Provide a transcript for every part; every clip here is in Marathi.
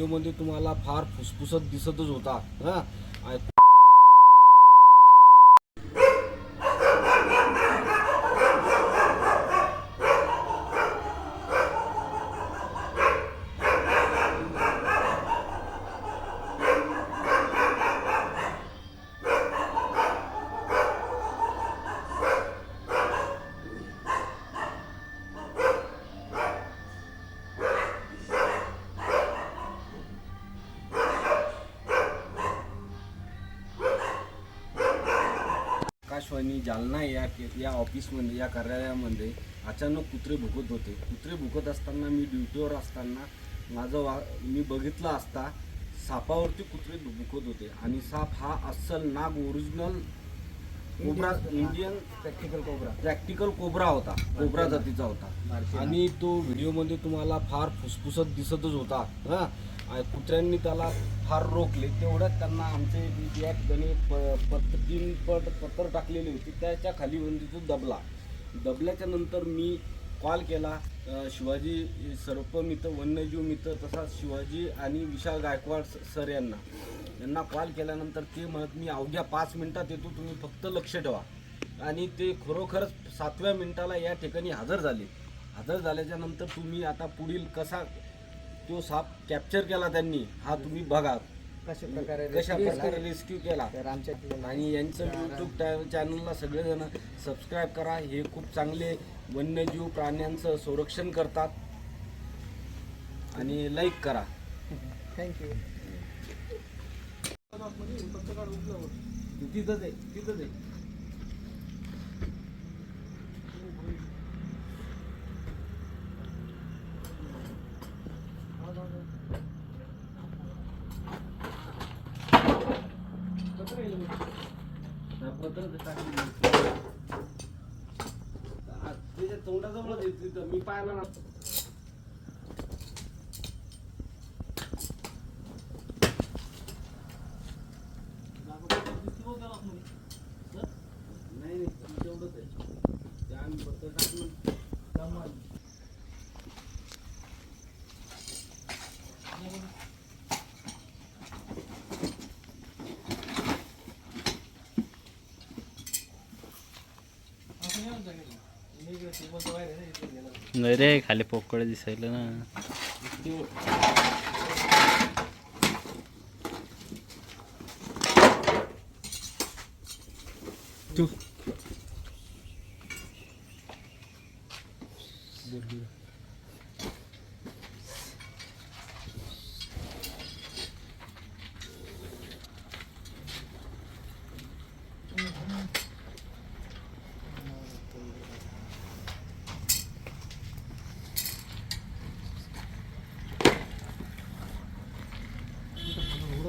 व्हिडिओमध्ये तुम्हाला फार फुसफुसत दिसतच होता हा? आणि जालना या या ऑफिसमध्ये या कार्यालयामध्ये अचानक कुत्रे भुकत होते. कुत्रे भुकत असताना मी ड्युटीवर असताना माझं वा मी बघितलं असता सापावरती कुत्रे भुकत होते. आणि साप हा अस्सल नाग original cobra Indian practical cobra practical cobra होता. कोब्रा जातीचा होता. आणि तो व्हिडिओमध्ये तुम्हाला फार फुसफुसत दिसतच होता. हा? कुत्र्यांनी त्याला फार रोखले. तेवढ्यात त्यांना आमचे या ठिकाणी प पत तीन पट पत्र टाकलेली होती. त्याच्याखाली म्हणजे तो दबला. दबल्याच्या नंतर मी कॉल. केला शिवाजी सर्प मित्र वन्यजीव मित्र तसाच शिवाजी आणि विशाल गायकवाड सर यांना. यांना कॉल केल्यानंतर ते म्हणत मी अवघ्या पाच मिनिटात येतो तुम्ही फक्त लक्ष ठेवा. आणि ते खरोखरच सातव्या मिनिटाला या ठिकाणी हजर झाले. हजर झाल्याच्यानंतर तुम्ही आता पुढील कसा तो साप कॅप्चर केला त्यांनी हा तुम्ही बघा. कशा प्रकारे कशा प्रकारे? रेस्क्यू केला? तर आमच्या आणि यांचं यूट्यूब चॅनलला सगळेजण सबस्क्राईब करा. हे खूप चांगले वन्यजीव प्राण्यांचं संरक्षण करतात. आणि लाईक करा. थँक्यू तिथंच आहे तिथंच आहे पत्र तोंडाजवळच आहे मी पाहायला ना नाही नाही तेवढंच आहे ते आम्ही पत्र टाकलं नाही रे खाली पोकळ दिसायला ना. तू.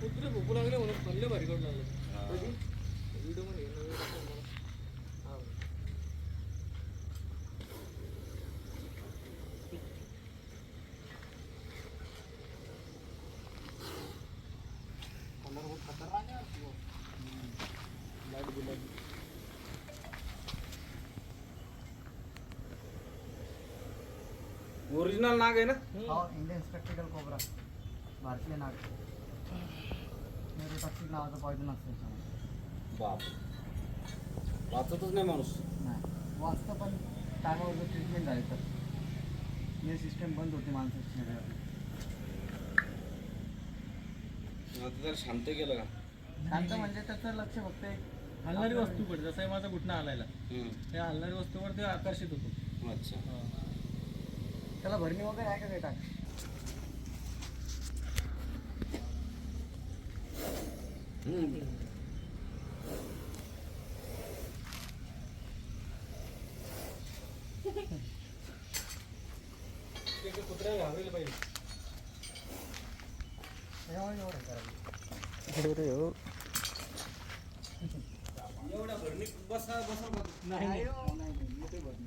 कुत्रे भुकू लागले म्हणून पल्ले भारी करू लागले व्हिडिओमध्ये ओरिजिनल नाग आहे ना? हो इंडियन स्पेक्टिकल कोबरा भारतीय नाग. टॉक्सिक नावाचं पॉयझन असतं. बाप. वाचतच नाही माणूस. नाही. वाचतं पण टायमावर ट्रीटमेंट झाली तर. हे सिस्टम बंद होते माणसाच्या शरीरात आता जर शांत केलं का? शांत म्हणजे त्याचं लक्ष फक्त एक हलणारी वस्तू पडते. जसं माझा घुटणं हलायला. हम्म. त्या हलणारी वस्तूवर ते आकर्षित होतो. अच्छा. त्याला भरणी वगैरे आहे का काही टाक हम्म. कुत्र्याला घाबरेल पाहिजे एवढ्या भरणी बसा बसा. नाही नाही. हो, नाही, नाही, मोठी भरणी.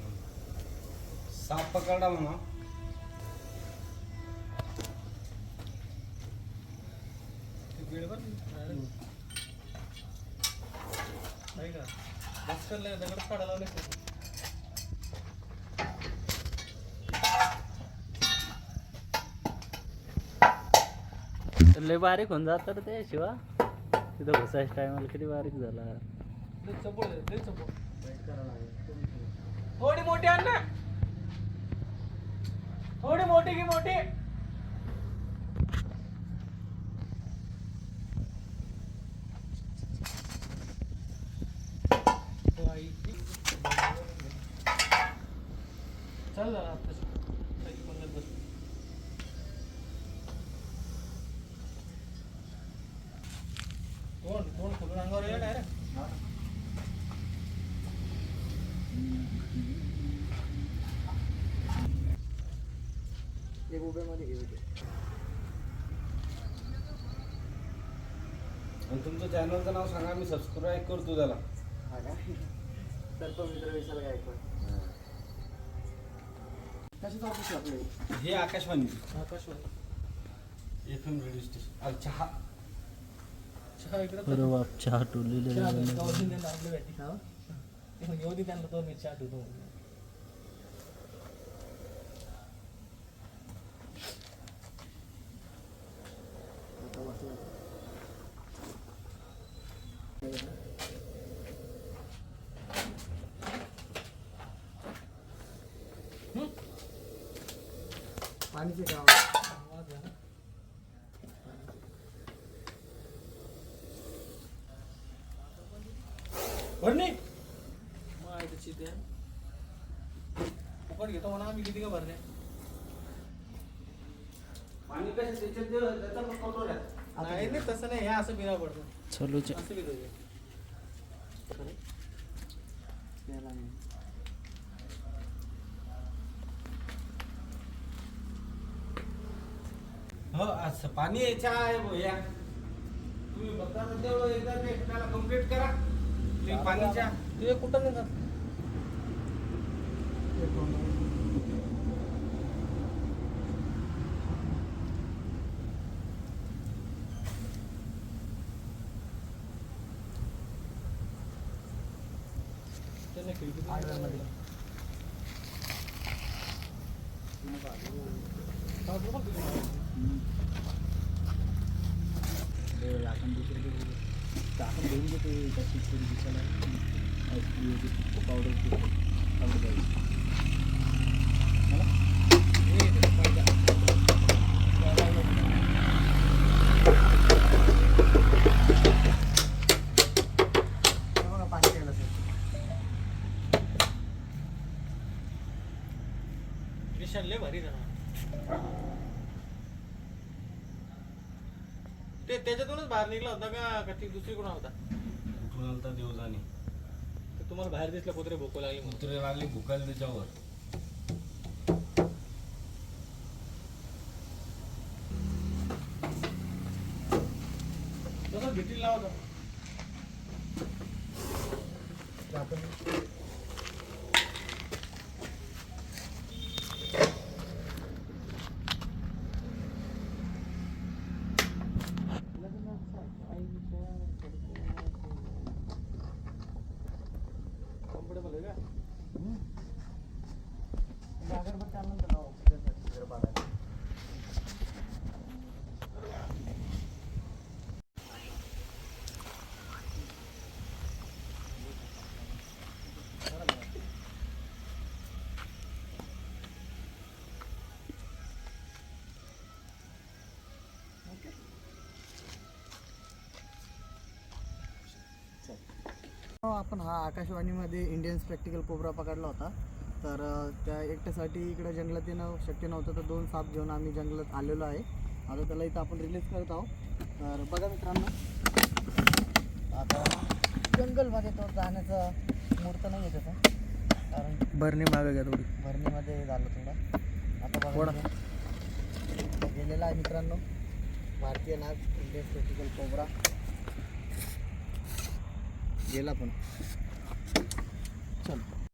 साप पकडा म्हणा दगड काढायला लावले लय बारीक होऊन जातं रे ते शिवा. तिथं बसायच्या टायमाला किती बारीक झाला. थोडी मोठी आण ना. मोठी की मोठी? घेऊ आणि तुमचं चॅनलचं नाव सांगा मी सबस्क्राईब करतो त्याला. हा का सर्प मित्र विशाल गायकवाड. कशाचं ऑफिस आहे आपलं हे? Akashvani. Akashvani. F M radio station. अरे चहा. चहा इकडे चहा टोललेले चहा गावातून त्यांना भेटी हा? ते येऊ दे त्यांना तो मी चहा ठेवतो पाणीचे काम भरणी. ते फुकट घेतो म्हणा आम्ही किती का भरणे? पाणी कसं त्याच्यात दे, त्याचा पण control आहे. नाही नाही तसं नाही हे असं बिना पडतं. चालूच असं प्यायला नाही. हो असं पाणी चहा आहे भाऊ या. तुम्ही बघता तेवढं एकदा ते त्याला कंप्लीट करा. ते पाणीच्या तुझे कुठं नेतात? एक दोन दोन. त्यांना खिडकी आडव्यामध्ये. आपण घेऊन घेतो पावडर पावडर हे बघा पाणी प्यायला सर विशाल लय भारी जाणार ते त्याच्यातूनच बाहेर निघला होता का? का ती दुसरीकडून होता? कुणाला तर देव जाणे. तर तुम्हाला बाहेर दिसलं कुत्रे भोकू लागले म्हणून. कुत्रे लागले भुकायला त्याच्यावर. तसं भीतीला लावता कम्फर्टेबल आहे का अगरबत्ती आणून त्याला ऑक्सिजनसाठी जरा बाळायला. हो, आपण हा आकाशवाणीमध्ये इंडियन्स प्रॅक्टिकल कोबरा पकडला होता. तर त्या एकट्यासाठी इकडं जंगलात येणं शक्य नव्हतं तर दोन साप घेऊन आम्ही जंगलात आलेलो आहे. आता त्याला इथं आपण रिलीज करत आहोत. तर बघा मित्रांनो. आता जंगलमध्ये तो जाण्याचं मुहूर्त नाही येत त्याचा. कारण भरणी मागे घ्या थोडी. भरणीमध्ये झालं थोडं. आता बघा गेलेला आहे मित्रांनो. भारतीय नाग इंडियन क्रिटिकल कोबरा गेला पण. चल.